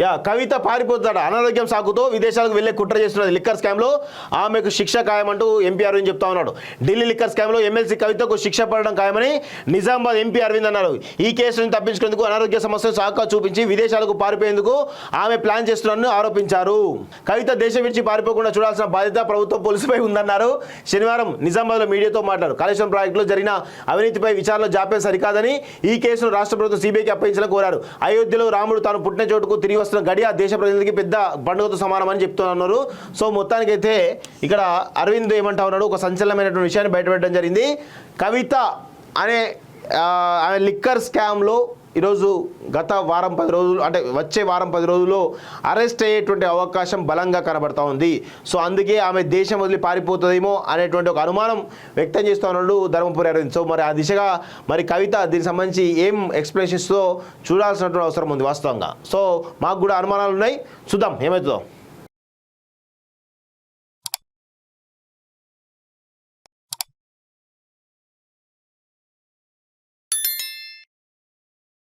Yeah కవిత పారిపోతాడు? అనారోగ్యం సాకుతో విదేశాలకు వెళ్ళే కుట్ర చేస్తున్నది లిక్కర్ స్కామ్లో. ఆమెకు శిక్ష ఖాయమంటూ ఎంపీ అరవింద్ చెప్తా ఉన్నాడు. ఢిల్లీ లిక్కర్ స్కామ్లో ఎమ్మెల్సీ కవితకు శిక్ష పడడం ఖాయమని నిజామాబాద్ ఎంపీ అరవింద్ అన్నారు ఈ కేసును తప్పించుకునేందుకు అనారోగ్య సమస్యలు సాకా చూపించి విదేశాలకు పారిపోయేందుకు ఆమె ప్లాన్ చేస్తున్నారని ఆరోపించారు. కవిత దేశం విడిచి పారిపోకుండా చూడాల్సిన బాధ్యత ప్రభుత్వం పోలీసుపై ఉందన్నారు. శనివారం నిజామాబాద్లో మీడియాతో మాట్లాడారు. కాళేశ్వరం ప్రాజెక్టులో జరిగిన అవినీతిపై విచారణ జాప్యం సరికాదని ఈ కేసును రాష్ట్ర ప్రభుత్వం సిబిఐకి అప్పగించాలని కోరారు. అయోధ్యలో రాముడు తాను పుట్టిన చోటుకు తిరిగి వస్తున్న గడియ దేశ ప్రజలకి పెద్ద పండుగతో సమానమని చెప్తున్నారు. సో మొత్తానికైతే ఇక్కడ అరవింద్ ఏమంటా ఉన్నాడు ఒక సంచలనమైనటువంటి విషయాన్ని బయటపెట్టడం జరిగింది. కవిత అనే లిక్కర్ స్కామ్లో ఈరోజు గత వారం పది రోజులు అంటే వచ్చే వారం పది రోజుల్లో అరెస్ట్ అయ్యేటువంటి అవకాశం బలంగా కనబడతా ఉంది. సో అందుకే ఆమె దేశం వదిలి పారిపోతుందేమో అనేటువంటి ఒక అనుమానం వ్యక్తం చేస్తూ ఉన్నాడు ధర్మపురి అరవింద్ సో మరి ఆ దిశగా మరి కవిత దీనికి సంబంధించి ఏం ఎక్స్ప్లెనేషన్స్తో చూడాల్సినటువంటి అవసరం ఉంది వాస్తవంగా. సో మాకు కూడా అనుమానాలు ఉన్నాయి. చూద్దాం ఏమవుతుందో